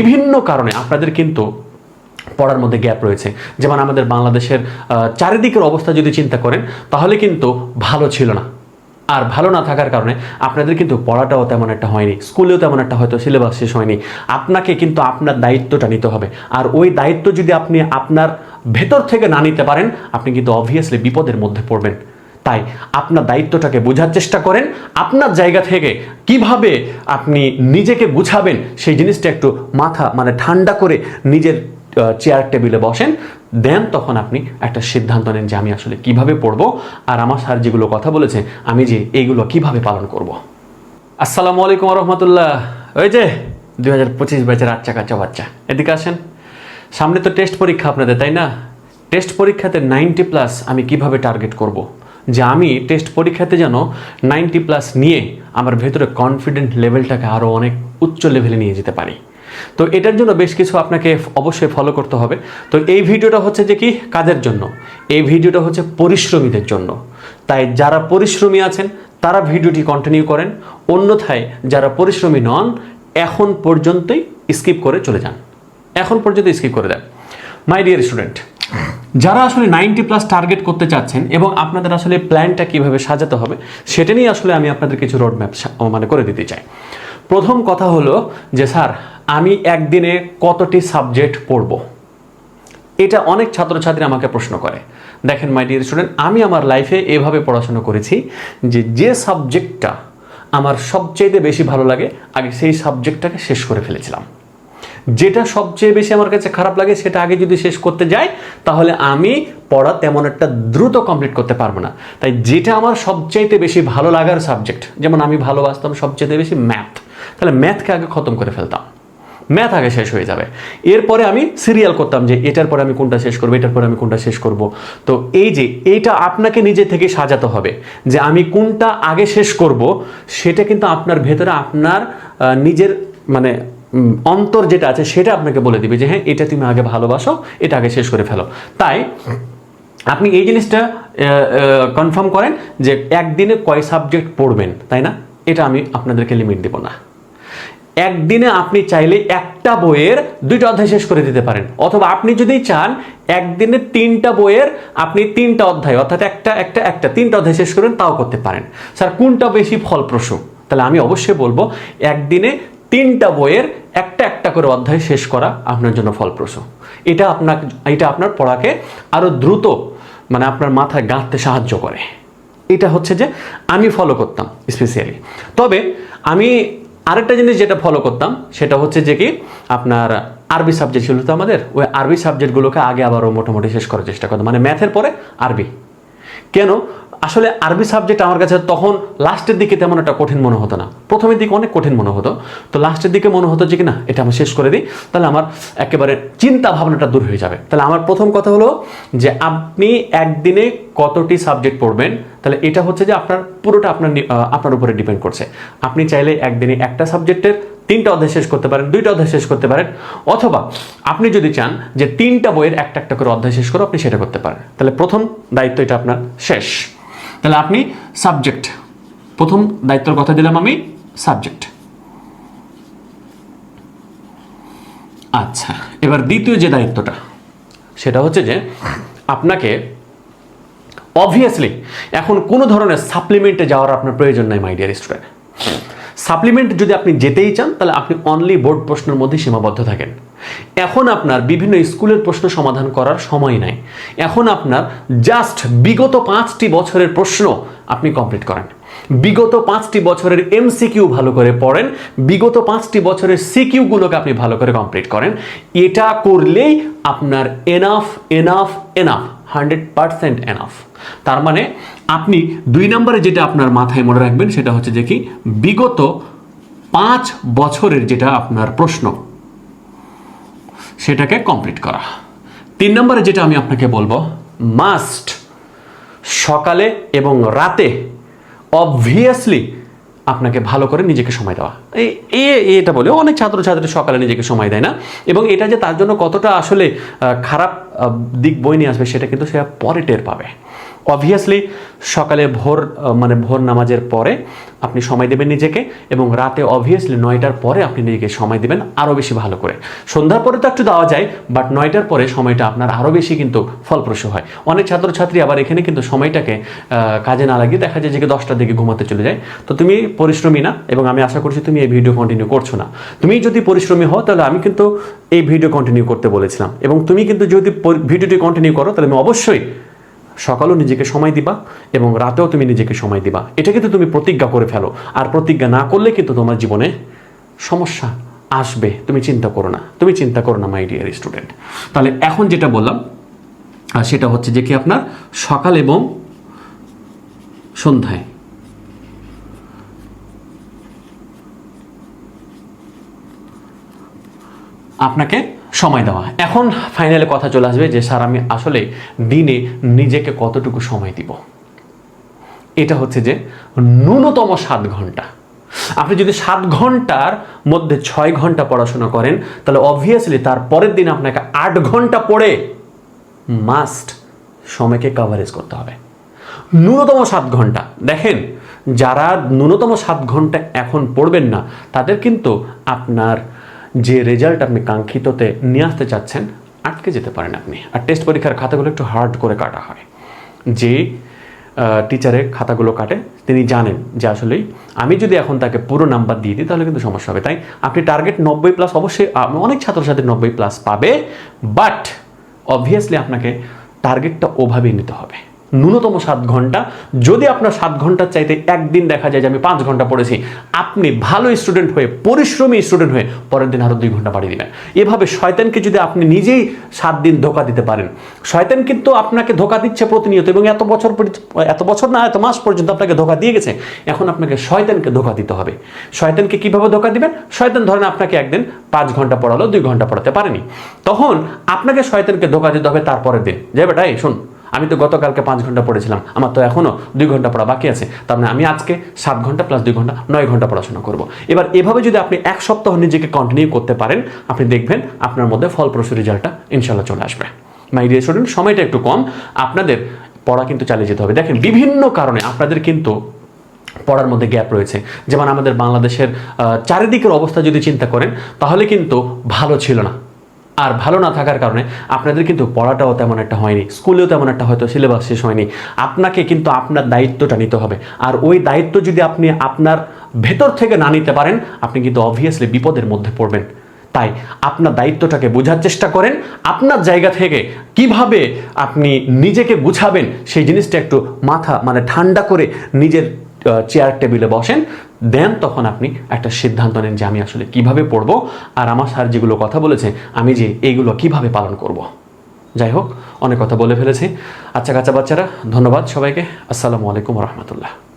বিভিন্ন কারণে আপনাদের কিন্তু পড়ার মধ্যে গ্যাপ রয়েছে। যেমন আমাদের বাংলাদেশের চারিদিকের অবস্থা যদি চিন্তা করেন, তাহলে কিন্তু ভালো ছিল না। আর ভালো না থাকার কারণে আপনাদের কিন্তু পড়াটাও তেমন একটা হয়নি, স্কুলেও তেমন একটা হয়তো সিলেবাস শেষ হয়নি। আপনাকে কিন্তু আপনার দায়িত্বটা নিতে হবে। আর ওই দায়িত্ব যদি আপনি আপনার ভেতর থেকে না নিতে পারেন, আপনি কিন্তু অবভিয়াসলি বিপদের মধ্যে পড়বেন। তাই আপনার দায়িত্বটাকে বোঝার চেষ্টা করেন, আপনার জায়গা থেকে কীভাবে আপনি নিজেকে গুছাবেন, সেই জিনিসটা একটু মাথা মানে ঠান্ডা করে নিজের চেয়ার টেবিলে বসেন, দেন তখন আপনি একটা সিদ্ধান্ত নেন যে আমি আসলে কীভাবে পড়ব। আর আমার স্যার যেগুলো কথা বলেছে, আমি যে এইগুলো কীভাবে পালন করব। আসসালামু আলাইকুম রহমতুল্লাহ ওই যে, দুই হাজার পঁচিশ ব্যাচের আচ্চা কাচ্চা বাচ্চা। এদিকে আসেন। সামনে তো টেস্ট পরীক্ষা আপনাদের, তাই না? টেস্ট পরীক্ষাতে নাইনটি প্লাস আমি কীভাবে টার্গেট করব। যে আমি টেস্ট পরীক্ষাতে যেন নাইনটি প্লাস নিয়ে আমার ভেতরে কনফিডেন্ট লেভেলটাকে আরও অনেক উচ্চ লেভেলে নিয়ে যেতে পারি। তো এটার জন্য বেশ কিছু আপনাকে অবশ্যই ফলো করতে হবে। তো এই ভিডিওটা হচ্ছে যে কি? কাদের জন্য? এই ভিডিওটা হচ্ছে পরিশ্রমীদের জন্য। তাই যারা পরিশ্রমী আছেন, তারা ভিডিওটি কন্টিনিউ করেন। অন্যথায় যারা পরিশ্রমী নন, এখন পর্যন্তই স্কিপ করে চলে যান। এখন পর্যন্ত স্কিপ করে দেন। মাই ডিয়ার স্টুডেন্ট যারা আসলে নাইনটি প্লাস টার্গেট করতে চাচ্ছেন এবং আপনাদের আসলে প্ল্যানটা কীভাবে সাজাতে হবে, সেটা নিয়ে আসলে আমি আপনাদের কিছু রোড ম্যাপ মানে করে দিতে চাই। প্রথম কথা হলো যে, স্যার, আমি একদিনে কতটি সাবজেক্ট পড়ব? এটা অনেক ছাত্রছাত্রী আমাকে প্রশ্ন করে। দেখেন মাই ডিয়ার স্টুডেন্ট আমি আমার লাইফে এভাবে পড়াশোনা করেছি যে যে সাবজেক্টটা আমার সবচেয়ে বেশি ভালো লাগে, আগে সেই সাবজেক্টটাকে শেষ করে ফেলেছিলাম। যেটা সবচেয়ে বেশি আমার কাছে খারাপ লাগে, সেটা আগে যদি শেষ করতে যাই, তাহলে আমি পড়া তেমন একটা দ্রুত কমপ্লিট করতে পারব না। তাই যেটা আমার সবচাইতে বেশি ভালো লাগার সাবজেক্ট যেমন আমি ভালোবাসতাম সবচেয়ে বেশি ম্যাথ তাহলে ম্যাথকে আগে খতম করে ফেলতাম। ম্যাথ আগে শেষ হয়ে যাবে। এরপরে আমি সিরিয়াল করতাম যে এটার পরে আমি কোনটা শেষ করব, এটার পরে আমি কোনটা শেষ করব। তো এই যে, এইটা আপনাকে নিজে থেকে সাজাতে হবে যে আমি কোনটা আগে শেষ করব, সেটা কিন্তু আপনার ভেতরে আপনার নিজের মানে অন্তর যেটা আছে সেটা আপনাকে বলে দিবে যে হ্যাঁ এটা তুমি আগে ভালোবাসো, এটা আগে শেষ করে ফেলো। তাই আপনি এই জিনিসটা কনফার্ম করেন যে একদিনে কয় সাবজেক্ট পড়বেন, তাই না? এটা আমি আপনাদেরকে লিমিট দেব না। একদিনে আপনি চাইলে একটা বইয়ের দুইটা অধ্যায় শেষ করে দিতে পারেন। অথবা আপনি যদি চান, একদিনে তিনটা বইয়ের আপনি তিনটা অধ্যায়, অর্থাৎ একটা একটা একটা, তিনটা অধ্যায় শেষ করেন, তাও করতে পারেন। স্যার, কোনটা বেশি ফলপ্রসূ? তাহলে আমি অবশ্যই বলব, একদিনে তিনটা বইয়ের একটা একটা করে অধ্যায় শেষ করা আপনার জন্য ফলপ্রসূ। এটা আপনার এটা আপনার পড়াকে আরও দ্রুত মানে আপনার মাথায় গাঁথতে সাহায্য করে। এটা হচ্ছে যে আমি ফলো করতাম স্পেশালি তবে আমি আরেকটা জিনিস যেটা ফলো করতাম, সেটা হচ্ছে যে কি আপনার আরবি সাবজেক্ট ছিল তো আমাদের, ওই আরবি সাবজেক্টগুলোকে আগে আবারও মোটামুটি শেষ করার চেষ্টা করতাম। মানে ম্যাথের পরে আরবি। কেন? আসলে আরবি সাবজেক্ট আমার কাছে তখন লাস্টের দিকে তেমন একটা কঠিন মনে হতো না। প্রথমের দিকে অনেক কঠিন মনে হতো। তো লাস্টের দিকে মনে হতো যে কি না এটা আমি শেষ করে দিই। তাহলে আমার একেবারে চিন্তা ভাবনাটা দূর হয়ে যাবে। তাহলে আমার প্রথম কথা হলো যে আপনি একদিনে কতটি সাবজেক্ট পড়বেন? তাহলে এটা হচ্ছে যে আপনার, পুরোটা আপনার আপনার উপরে ডিপেন্ড করছে। আপনি চাইলে একদিনে একটা সাবজেক্টের তিনটা অধ্যায় শেষ করতে পারেন, দুইটা অধ্যায় শেষ করতে পারেন। অথবা আপনি যদি চান যে তিনটা বইয়ের একটা একটা করে অধ্যায় শেষ করে আপনি সেটা করতে পারেন। তাহলে প্রথম দায়িত্ব এটা আপনার শেষ। তাহলে আপনি সাবজেক্ট প্রথম দায়িত্বর কথা দিলাম আমি সাবজেক্ট আচ্ছা এবার দ্বিতীয় যে দায়িত্বটা, সেটা হচ্ছে যে আপনাকে অবভিয়াসলি এখন কোনো ধরনের সাপ্লিমেন্টে যাওয়ার আপনার প্রয়োজন নাই মাই ডিয়ার স্টুডেন্ট সাপ্লিমেন্ট যদি আপনি যেতেই চান, তাহলে আপনি অনলি বোর্ড প্রশ্নের মধ্যে সীমাবদ্ধ থাকেন। এখন আপনার বিভিন্ন স্কুলের প্রশ্ন সমাধান করার সময় নাই। এখন আপনার জাস্ট বিগত পাঁচটি বছরের প্রশ্ন আপনি কমপ্লিট করেন। বিগত পাঁচটি বছরের এমসিকিউ ভালো করে পড়েন। বিগত পাঁচটি বছরের সিকিউগুলোকে আপনি ভালো করে কমপ্লিট করেন। এটা করলেই আপনার enough enough enough hundred percent enough তার মানে আপনি দুই নম্বরে যেটা আপনার মাথায় মনে রাখবেন সেটা হচ্ছে যে কি? বিগত পাঁচ বছরের যেটা আপনার প্রশ্ন সেটাকে কমপ্লিট করা। তিন নম্বরে যেটা আমি আপনাকে বলব মাস্ট সকালে এবং রাতে অবভিয়াসলি আপনাকে ভালো করে নিজেকে সময় দেওয়া। এ- এটা বলে অনেক ছাত্র ছাত্রছাত্রী সকালে নিজেকে সময় দেয় না। এবং এটা যে তার জন্য কতটা আসলে খারাপ দিক বই নিয়ে আসবে, সেটা কিন্তু সে পরে টের পাবে। অবভিয়াসলি সকালে ভোর মানে ভোর নামাজের পরে আপনি সময় দেবেন নিজেকে এবং রাতে অবভিয়াসলি নয়টার পরে আপনি নিজেকে সময় দেবেন আরও বেশি ভালো করে। সন্ধ্যার পরে তো একটু দেওয়া যায় বাট নয়টার পরে সময়টা আপনার আরও বেশি কিন্তু ফলপ্রসূ হয়। অনেক ছাত্রছাত্রী আবার এখানে কিন্তু সময়টাকে কাজে না লাগিয়ে দেখা যায় যে দশটার দিকে ঘুমাতে চলে যায়। তো তুমি পরিশ্রমী না, এবং আমি আশা করছি তুমি এই ভিডিও কন্টিনিউ করছ না। তুমি যদি পরিশ্রমী হও, তাহলে আমি কিন্তু এই ভিডিও কন্টিনিউ করতে বলেছিলাম। এবং তুমি কিন্তু যদি ভিডিওটি কন্টিনিউ করো, তাহলে আমি অবশ্যই সকালেও নিজেকে সময় দিবা এবং রাতেও তুমি নিজেকে সময় দিবা। এটা কিন্তু তুমি প্রতিজ্ঞা করে ফেলো। আর প্রতিজ্ঞা না করলে কিন্তু তোমার জীবনে সমস্যা আসবে। তুমি চিন্তা করো না। তুমি চিন্তা করো না মাই ডিয়ার স্টুডেন্ট তাহলে এখন যেটা বললাম সেটা হচ্ছে যে কি আপনার সকাল এবং সন্ধ্যায় আপনাকে সময় দেওয়া। এখন ফাইনালে কথা চলে আসবে যে, স্যার, আমি আসলে দিনে নিজেকে কতটুকু সময় দিব? এটা হচ্ছে যে, ন্যূনতম সাত ঘণ্টা। আপনি যদি সাত ঘণ্টার মধ্যে ছয় ঘণ্টা পড়াশোনা করেন, তাহলে অবভিয়াসলি তার পরের দিন আপনাকে আট ঘণ্টা পড়ে মাস্ট সময়কে কাভারেজ করতে হবে। ন্যূনতম সাত ঘণ্টা। দেখেন, যারা ন্যূনতম সাত ঘণ্টা এখন পড়বেন না, তাদের কিন্তু আপনার যে রেজাল্ট আপনি কাঙ্ক্ষিততে নিয়ে আসতে চাচ্ছেন, আটকে যেতে পারেন আপনি। আর টেস্ট পরীক্ষার খাতাগুলো একটু হার্ড করে কাটা হয়। যে টিচারের খাতাগুলো কাটে, তিনি জানেন যে আসলেই আমি যদি এখন তাকে পুরো নাম্বার দিয়ে দিই, তাহলে কিন্তু সমস্যা হবে। তাই আপনি টার্গেট নব্বই প্লাস অবশ্যই অনেক ছাত্রছাত্রী নব্বই প্লাস পাবে বাট অবভিয়াসলি আপনাকে টার্গেটটা ওভাবেই নিতে হবে। ন্যূনতম সাত ঘণ্টা। যদি আপনার সাত ঘণ্টার চাইতে একদিন দেখা যায় যে আমি পাঁচ ঘণ্টা পড়েছি, আপনি ভালো স্টুডেন্ট হয়ে, পরিশ্রমী স্টুডেন্ট হয়ে পরের দিন আরও দুই ঘণ্টা বাড়িয়ে দিবেন। এভাবে শয়তানকে যদি আপনি নিজেই সাত দিন ধোকা দিতে পারেন, শয়তান কিন্তু আপনাকে ধোকা দিচ্ছে প্রতিনিয়ত এবং এত বছর এত বছর না, এত মাস পর্যন্ত আপনাকে ধোকা দিয়ে গেছে, এখন আপনাকে শয়তানকে ধোকা দিতে হবে। শয়তানকে কীভাবে ধোকা দিবেন? শয়তান ধরেন আপনাকে একদিন পাঁচ ঘণ্টা পড়ালো, দুই ঘণ্টা পড়াতে পারেনি। তখন আপনাকে শয়তানকে ধোকা দিতে হবে তারপরের দিন। যে বেটাই শোন আমি তো গতকালকে পাঁচ ঘণ্টা পড়েছিলাম, আমার তো এখনও দুই ঘণ্টা পড়া বাকি আছে। তার মানে আমি আজকে সাত ঘণ্টা প্লাস দুই ঘণ্টা, নয় ঘণ্টা পড়াশোনা করব। এবার এভাবে যদি আপনি এক সপ্তাহ নিজেকে কন্টিনিউ করতে পারেন, আপনি দেখবেন আপনার মধ্যে ফলপ্রসূ রেজাল্টটা ইনশাল্লাহ চলে আসবে। মাই ডিয়ার স্টুডেন্ট সময়টা একটু কম। আপনাদের পড়া কিন্তু চালিয়ে যেতে হবে। দেখেন, বিভিন্ন কারণে আপনাদের কিন্তু পড়ার মধ্যে গ্যাপ রয়েছে। যেমন আমাদের বাংলাদেশের চারিদিকের অবস্থা যদি চিন্তা করেন, তাহলে কিন্তু ভালো ছিল না। আর ভালো না থাকার কারণে আপনাদের কিন্তু পড়াটাও তেমন একটা হয়নি, স্কুলেও তেমন একটা হয়তো সিলেবাস শেষ হয়নি। আপনাকে কিন্তু আপনার দায়িত্বটা নিতে হবে। আর ওই দায়িত্ব যদি আপনি আপনার ভেতর থেকে না নিতে পারেন, আপনি কিন্তু অবভিয়াসলি বিপদের মধ্যে পড়বেন। তাই আপনার দায়িত্বটাকে বোঝার চেষ্টা করেন। আপনার জায়গা থেকে কীভাবে আপনি নিজেকে গুছাবেন, সেই জিনিসটা একটু মাথা মানে ঠান্ডা করে নিজের চেয়ার টেবিলে বসেন। দেন তখন আপনি একটা সিদ্ধান্ত নেন যে আমি আসলে কীভাবে পড়ব। আর আমার স্যার যেগুলো কথা বলেছে, আমি যে এইগুলো কীভাবে পালন করব। যাই হোক, অনেক কথা বলে ফেলেছি। আচ্ছা কাঁচা বাচ্চারা, ধন্যবাদ সবাইকে। আসসালামু আলাইকুম রহমতুল্লাহ।